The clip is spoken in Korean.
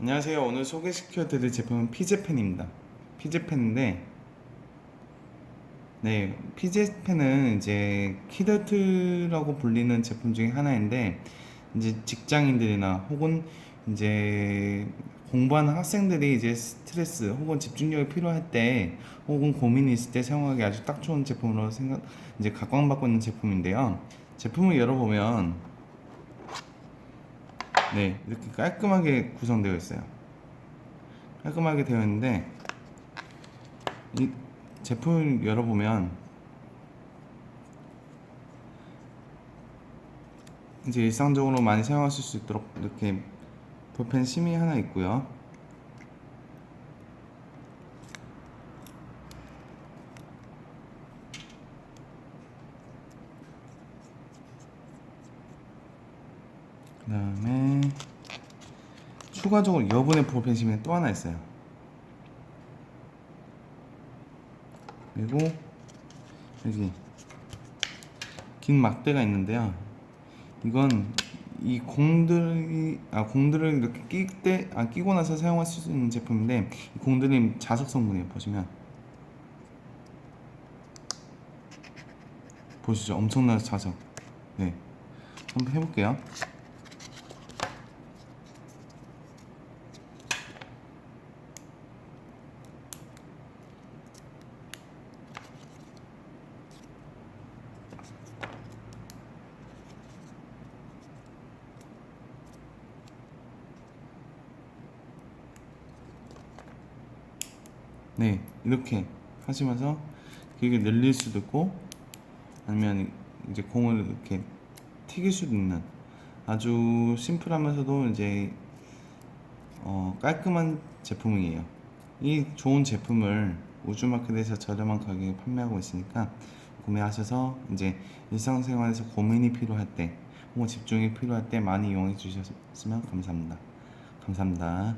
안녕하세요. 오늘 소개시켜드릴 제품은 피제펜입니다. 피제펜인데, 네, 피제펜은 이제 키더트라고 불리는 제품 중에 하나인데, 이제 직장인들이나 혹은 이제 공부하는 학생들이 이제 스트레스 혹은 집중력이 필요할 때 혹은 고민이 있을 때 사용하기 아주 딱 좋은 제품으로 생각 이제 각광받고 있는 제품인데요. 제품을 열어보면 네, 이렇게 깔끔하게 구성되어 있어요. 깔끔하게 되어 있는데 이 제품을 열어보면 이제 일상적으로 많이 사용하실 수 있도록 이렇게 볼펜 심이 하나 있고요. 그 다음에 추가적으로 여분의 볼펜 심이 또 하나 있어요. 그리고 여기 긴 막대가 있는데요. 이건 이 공들이 아 공들을 이렇게 낄때아 끼고 나서 사용할 수 있는 제품인데 이 공들이 자석 성분이에요. 보시면 보시죠. 엄청난 자석. 네, 한번 해볼게요. 네, 이렇게 하시면서 길게 늘릴 수도 있고 아니면 이제 공을 이렇게 튀길 수도 있는 아주 심플하면서도 이제 어, 깔끔한 제품이에요. 이 좋은 제품을 우주마켓에서 저렴한 가격에 판매하고 있으니까 구매하셔서 이제 일상생활에서 고민이 필요할 때 혹은 집중이 필요할 때 많이 이용해 주셨으면 감사합니다. 감사합니다.